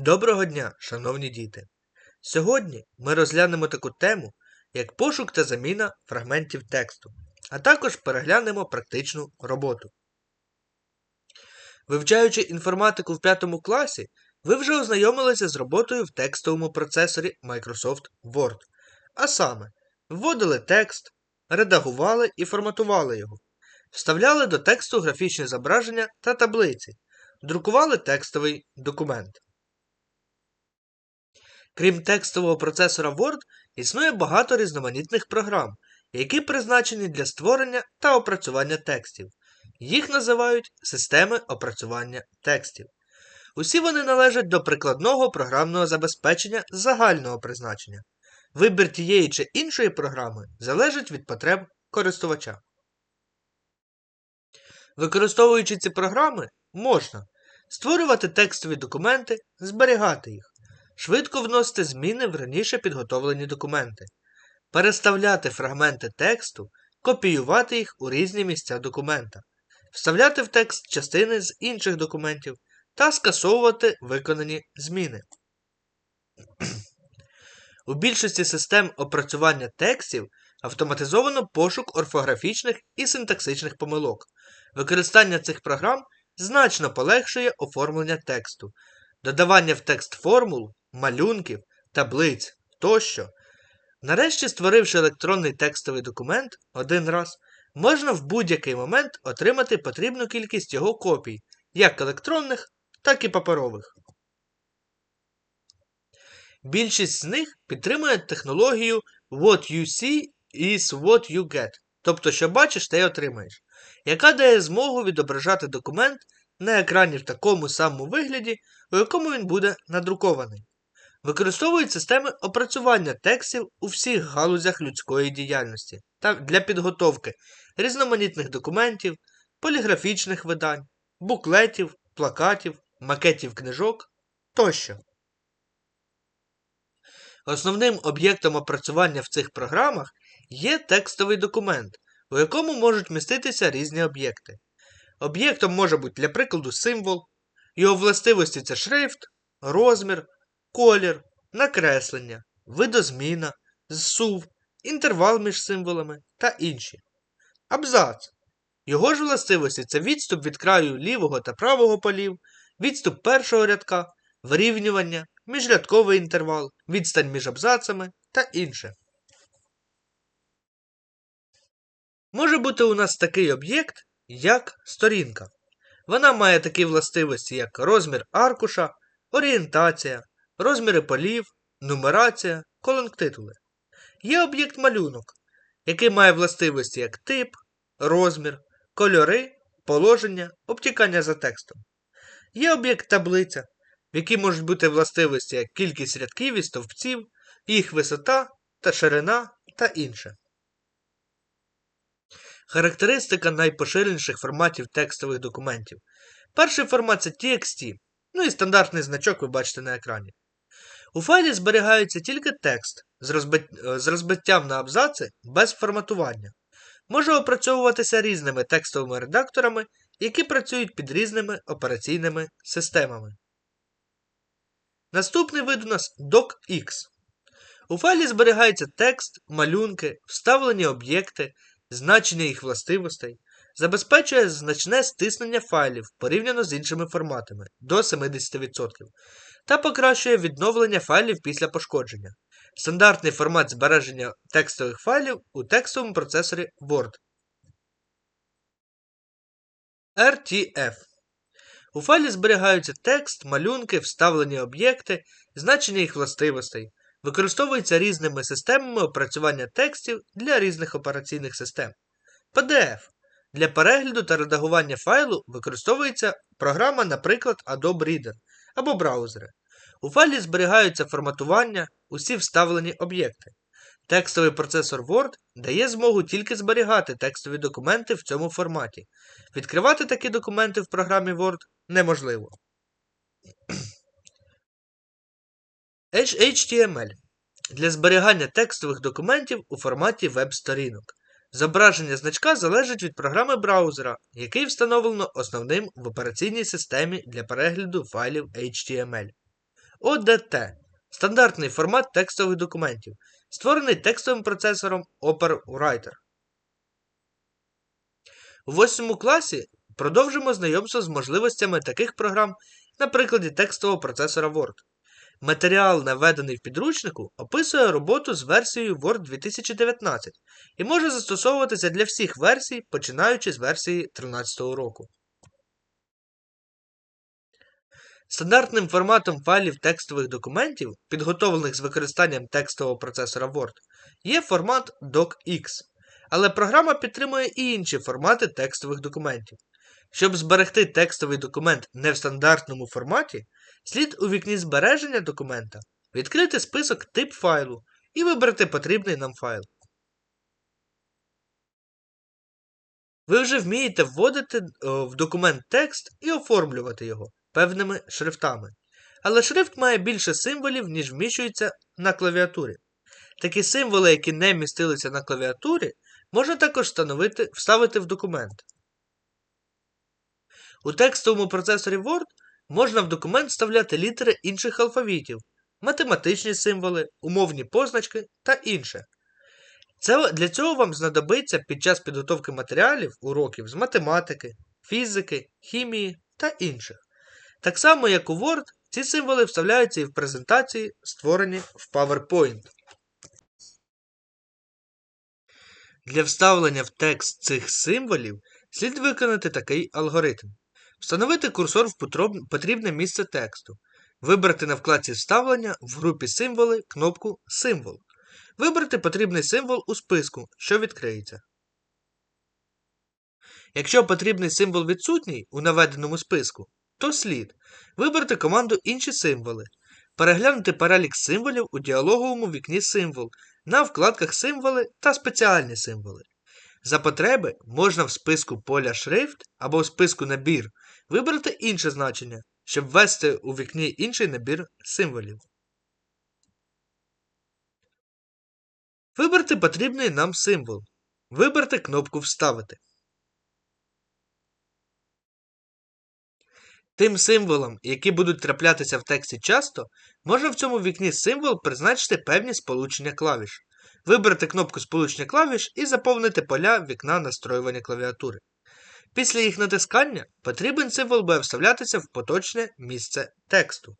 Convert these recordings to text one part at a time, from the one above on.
Доброго дня, шановні діти! Сьогодні ми розглянемо таку тему, як пошук та заміна фрагментів тексту, а також переглянемо практичну роботу. Вивчаючи інформатику в 5 класі, ви вже ознайомилися з роботою в текстовому процесорі Microsoft Word, а саме, вводили текст, редагували і форматували його, вставляли до тексту графічні зображення та таблиці, друкували текстовий документ. Крім текстового процесора Word, існує багато різноманітних програм, які призначені для створення та опрацювання текстів. Їх називають системи опрацювання текстів. Усі вони належать до прикладного програмного забезпечення загального призначення. Вибір тієї чи іншої програми залежить від потреб користувача. Використовуючи ці програми, можна створювати текстові документи, зберігати їх, швидко вносити зміни в раніше підготовлені документи, переставляти фрагменти тексту, копіювати їх у різні місця документа, вставляти в текст частини з інших документів та скасовувати виконані зміни. У більшості систем опрацювання текстів автоматизовано пошук орфографічних і синтаксичних помилок. Використання цих програм значно полегшує оформлення тексту, додавання в текст формул, малюнків, таблиць тощо. Нарешті, створивши електронний текстовий документ один раз, можна в будь-який момент отримати потрібну кількість його копій, як електронних, так і паперових. Більшість з них підтримує технологію What you see is what you get, тобто, що бачиш, те й отримаєш, яка дає змогу відображати документ на екрані в такому самому вигляді, у якому він буде надрукований. Використовують системи опрацювання текстів у всіх галузях людської діяльності та для підготовки різноманітних документів, поліграфічних видань, буклетів, плакатів, макетів книжок тощо. Основним об'єктом опрацювання в цих програмах є текстовий документ, у якому можуть міститися різні об'єкти. Об'єктом може бути, для прикладу, символ, його властивості це шрифт, розмір, колір, накреслення, видозміна, зсув, інтервал між символами та інші. Абзац. Його ж властивості це відступ від краю лівого та правого полів, відступ першого рядка, вирівнювання, міжрядковий інтервал, відстань між абзацами та інше. Може бути у нас такий об'єкт, як сторінка. Вона має такі властивості, як розмір аркуша, орієнтація, розміри полів, нумерація, колонктитули. Є об'єкт малюнок, який має властивості як тип, розмір, кольори, положення, обтікання за текстом. Є об'єкт таблиця, в якій можуть бути властивості як кількість рядків і стовпців, їх висота та ширина та інше. Характеристика найпоширеніших форматів текстових документів. Перший формат це TXT, ну і стандартний значок ви бачите на екрані. У файлі зберігається тільки текст з, з розбиттям на абзаци без форматування. Може опрацьовуватися різними текстовими редакторами, які працюють під різними операційними системами. Наступний вид у нас DocX. У файлі зберігається текст, малюнки, вставлені об'єкти, значення їх властивостей, забезпечує значне стиснення файлів порівняно з іншими форматами до 70% та покращує відновлення файлів після пошкодження. Стандартний формат збереження текстових файлів у текстовому процесорі Word. RTF. У файлі зберігаються текст, малюнки, вставлені об'єкти, значення їх властивостей. Використовується різними системами опрацювання текстів для різних операційних систем. PDF. Для перегляду та редагування файлу використовується програма, наприклад, Adobe Reader або браузери. У файлі зберігаються форматування, усі вставлені об'єкти. Текстовий процесор Word дає змогу тільки зберігати текстові документи в цьому форматі. Відкривати такі документи в програмі Word неможливо. HTML для зберігання текстових документів у форматі веб-сторінок. Зображення значка залежить від програми браузера, який встановлено основним в операційній системі для перегляду файлів HTML. ODT стандартний формат текстових документів, створений текстовим процесором OperWriter. У 8 класі продовжимо знайомство з можливостями таких програм на прикладі текстового процесора Word. Матеріал, наведений в підручнику, описує роботу з версією Word 2019 і може застосовуватися для всіх версій, починаючи з версії 2013 року. Стандартним форматом файлів текстових документів, підготовлених з використанням текстового процесора Word, є формат DocX, але програма підтримує і інші формати текстових документів. Щоб зберегти текстовий документ не в стандартному форматі, слід у вікні збереження документа відкрити список тип файлу і вибрати потрібний нам файл. Ви вже вмієте вводити в документ текст і оформлювати його певними шрифтами. Але шрифт має більше символів, ніж вміщується на клавіатурі. Такі символи, які не містилися на клавіатурі, можна також вставити в документ. У текстовому процесорі Word можна в документ вставляти літери інших алфавітів, математичні символи, умовні позначки та інше. Це, Для цього вам знадобиться під час підготовки матеріалів уроків з математики, фізики, хімії та інших. Так само, як у Word, ці символи вставляються і в презентації, створені в PowerPoint. Для вставлення в текст цих символів слід виконати такий алгоритм. Встановити курсор в потрібне місце тексту. Вибрати на вкладці Вставлення в групі Символи кнопку Символ. Вибрати потрібний символ у списку, що відкриється. Якщо потрібний символ відсутній у наведеному списку, то слід вибрати команду Інші символи, переглянути перелік символів у діалоговому вікні Символ на вкладках Символи та спеціальні символи. За потреби можна в списку поля Шрифт або в списку Набір вибрати інше значення, щоб ввести у вікні інший набір символів. Вибрати потрібний нам символ. Вибрати кнопку Вставити. Тим символам, які будуть траплятися в тексті часто, можна в цьому вікні символ призначити певні сполучення клавіш. Вибрати кнопку сполучення клавіш і заповнити поля вікна настроювання клавіатури. Після їх натискання потрібен символ буде вставлятися в поточне місце тексту.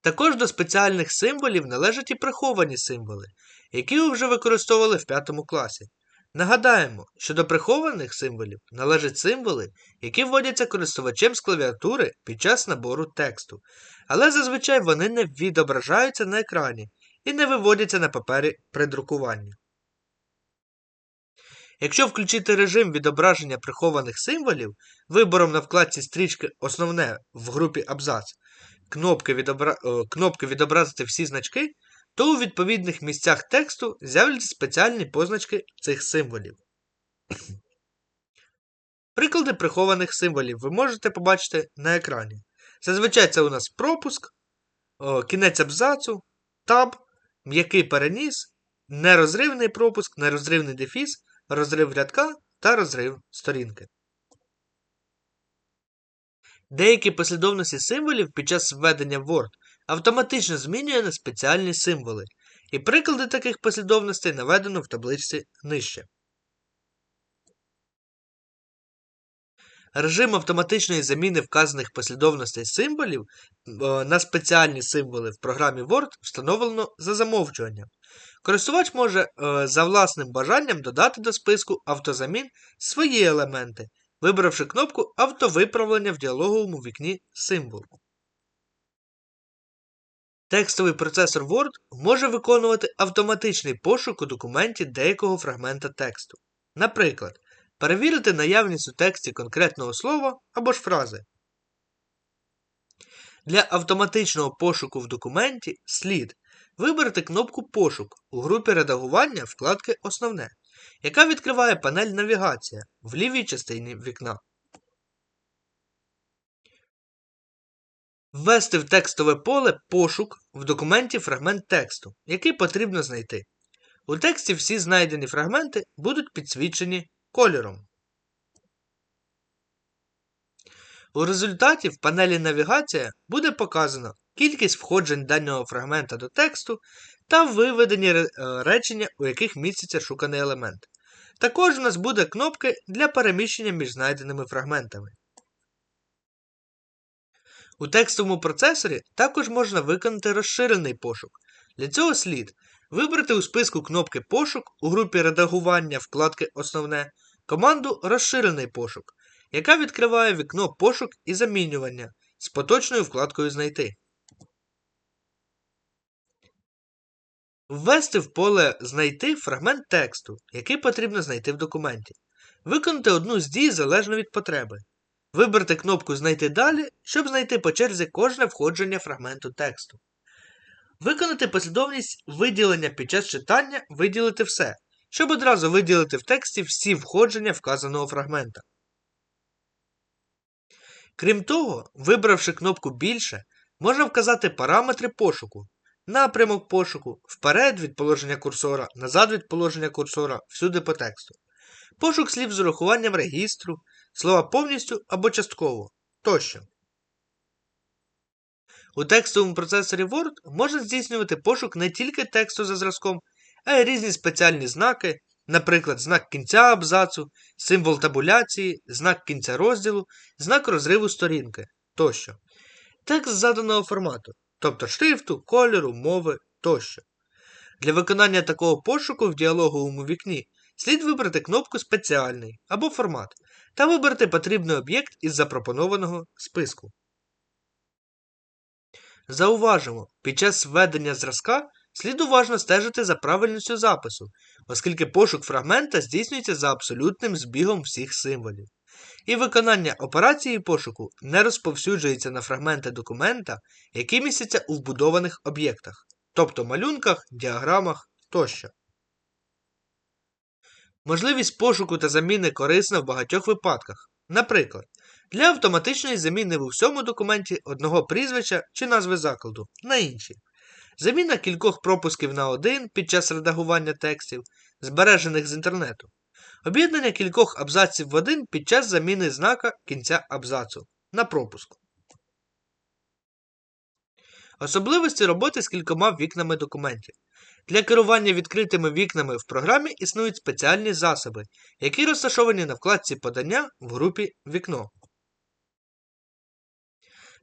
Також до спеціальних символів належать і приховані символи, які ви вже використовували в 5 класі. Нагадаємо, що до прихованих символів належать символи, які вводяться користувачем з клавіатури під час набору тексту, але зазвичай вони не відображаються на екрані і не виводяться на папері при друкуванні. Якщо включити режим відображення прихованих символів вибором на вкладці стрічки Основне в групі Абзац, кнопки, відобра... кнопки Відобразити всі значки, то у відповідних місцях тексту з'являться спеціальні позначки цих символів. Приклади прихованих символів ви можете побачити на екрані. Зазвичай це у нас пропуск, кінець абзацу, таб, м'який переніс, нерозривний пропуск, нерозривний дефіс, розрив рядка та розрив сторінки. Деякі послідовності символів під час введення Word автоматично змінює на спеціальні символи, і приклади таких послідовностей наведено в табличці нижче. Режим автоматичної заміни вказаних послідовностей символів е, на спеціальні символи в програмі Word встановлено за замовчуванням. Користувач може е, за власним бажанням додати до списку автозамін свої елементи, вибравши кнопку Автовиправлення в діалоговому вікні символ. Текстовий процесор Word може виконувати автоматичний пошук у документі деякого фрагмента тексту. Наприклад, перевірити наявність у тексті конкретного слова або ж фрази. Для автоматичного пошуку в документі слід вибрати кнопку Пошук у групі редагування вкладки Основне, яка відкриває панель Навігація в лівій частині вікна. Ввести в текстове поле пошук в документі фрагмент тексту, який потрібно знайти. У тексті всі знайдені фрагменти будуть підсвічені кольором. У результаті в панелі Навігація буде показано кількість входжень даного фрагмента до тексту та виведені е, речення, у яких міститься шуканий елемент. Також у нас буде кнопки для переміщення між знайденими фрагментами. У текстовому процесорі також можна виконати розширений пошук. Для цього слід вибрати у списку кнопки Пошук у групі редагування вкладки Основне команду Розширений пошук, яка відкриває вікно Пошук і замінювання з поточною вкладкою Знайти. Ввести в поле Знайти фрагмент тексту, який потрібно знайти в документі. Виконати одну з дій залежно від потреби. Вибрати кнопку Знайти далі, щоб знайти по черзі кожне входження фрагменту тексту. Виконати послідовність виділення під час читання виділити все, щоб одразу виділити в тексті всі входження вказаного фрагмента. Крім того, вибравши кнопку Більше, можна вказати параметри пошуку, напрямок пошуку, вперед від положення курсора, назад від положення курсора, всюди по тексту. Пошук слів з урахуванням регістру, слова повністю або частково тощо. У текстовому процесорі Word можна здійснювати пошук не тільки тексту за зразком, а й різні спеціальні знаки, наприклад, знак кінця абзацу, символ табуляції, знак кінця розділу, знак розриву сторінки тощо. Текст заданого формату, тобто шрифту, кольору, мови тощо. Для виконання такого пошуку в діалоговому вікні слід вибрати кнопку Спеціальний або формат та вибрати потрібний об'єкт із запропонованого списку. Зауважимо, під час введення зразка слід уважно стежити за правильністю запису, оскільки пошук фрагмента здійснюється за абсолютним збігом всіх символів. І виконання операції пошуку не розповсюджується на фрагменти документа, які містяться у вбудованих об'єктах, тобто малюнках, діаграмах тощо. Можливість пошуку та заміни корисна в багатьох випадках. Наприклад, для автоматичної заміни в усьому документі одного прізвища чи назви закладу на інші. Заміна кількох пропусків на один під час редагування текстів, збережених з інтернету. Об'єднання кількох абзаців в один під час заміни знака кінця абзацу на пропуск. Особливості роботи з кількома вікнами документів. Для керування відкритими вікнами в програмі існують спеціальні засоби, які розташовані на вкладці подання в групі Вікно.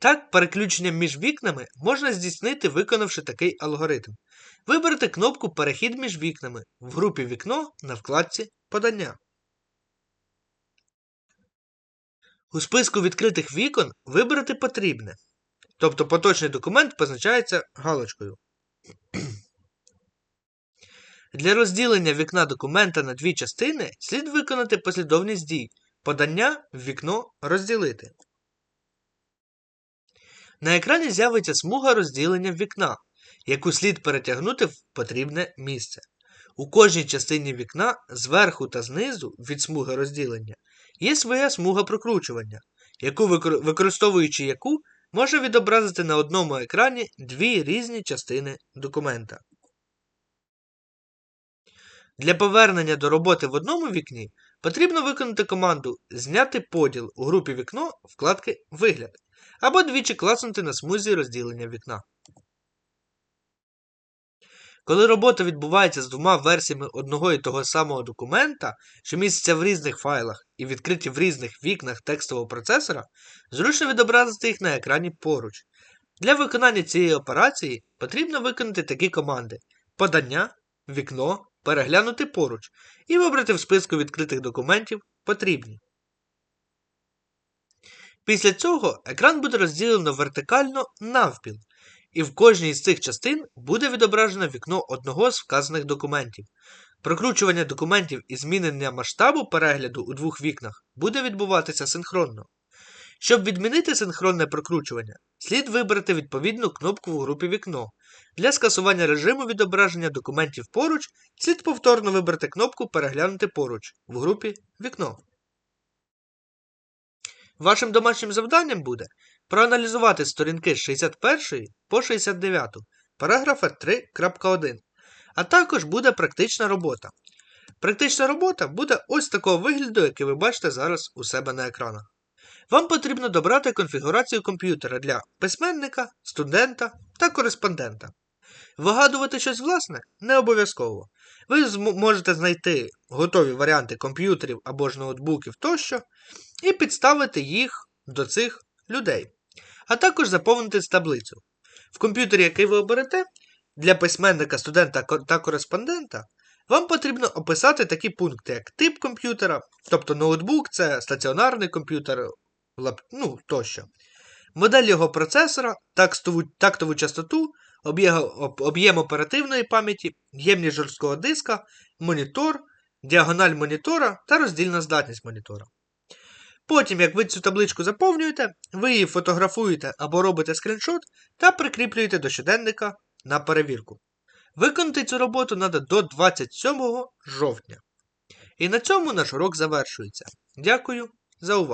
Так, переключення між вікнами можна здійснити, виконавши такий алгоритм. Виберете кнопку Перехід між вікнами в групі Вікно на вкладці Подання. У списку відкритих вікон вибрати потрібне. Тобто поточний документ позначається галочкою. Для розділення вікна документа на дві частини слід виконати послідовність дій подання в вікно розділити. На екрані з'явиться смуга розділення вікна, яку слід перетягнути в потрібне місце. У кожній частині вікна зверху та знизу від смуги розділення є своя смуга прокручування, яку використовуючи яку може відобразити на одному екрані дві різні частини документа. Для повернення до роботи в одному вікні потрібно виконати команду Зняти поділ у групі вікно вкладки Вигляд або двічі класнути на смузі розділення вікна. Коли робота відбувається з двома версіями одного і того самого документа, що містяться в різних файлах і відкриті в різних вікнах текстового процесора, зручно відобразити їх на екрані поруч. Для виконання цієї операції потрібно виконати такі команди: подання, вікно, переглянути поруч і вибрати в списку відкритих документів потрібні. Після цього екран буде розділено вертикально навпіл, і в кожній з цих частин буде відображено вікно одного з вказаних документів. Прокручування документів і змінення масштабу перегляду у двох вікнах буде відбуватися синхронно. Щоб відмінити синхронне прокручування, слід вибрати відповідну кнопку в групі Вікно. Для скасування режиму відображення документів поруч слід повторно вибрати кнопку Переглянути поруч в групі Вікно. Вашим домашнім завданням буде проаналізувати сторінки з 61 по 69, параграфа 3.1, а також буде практична робота. Практична робота буде ось такого вигляду, який ви бачите зараз у себе на екранах. Вам потрібно добрати конфігурацію комп'ютера для письменника, студента та кореспондента. Вигадувати щось власне не обов'язково. Ви можете знайти готові варіанти комп'ютерів або ж ноутбуків тощо і підставити їх до цих людей, а також заповнити таблицю. В комп'ютері, який ви оберете, для письменника, студента та кореспондента вам потрібно описати такі пункти, як тип комп'ютера, тобто ноутбук це стаціонарний комп'ютер, ну тощо, модель його процесора, текстову, тактову частоту, об'єм оперативної пам'яті, ємність жорсткого диска, монітор, діагональ монітора та роздільна здатність монітора. Потім, як ви цю табличку заповнюєте, ви її фотографуєте або робите скріншот та прикріплюєте до щоденника на перевірку. Виконати цю роботу треба до 27 жовтня. І на цьому наш урок завершується. Дякую за увагу!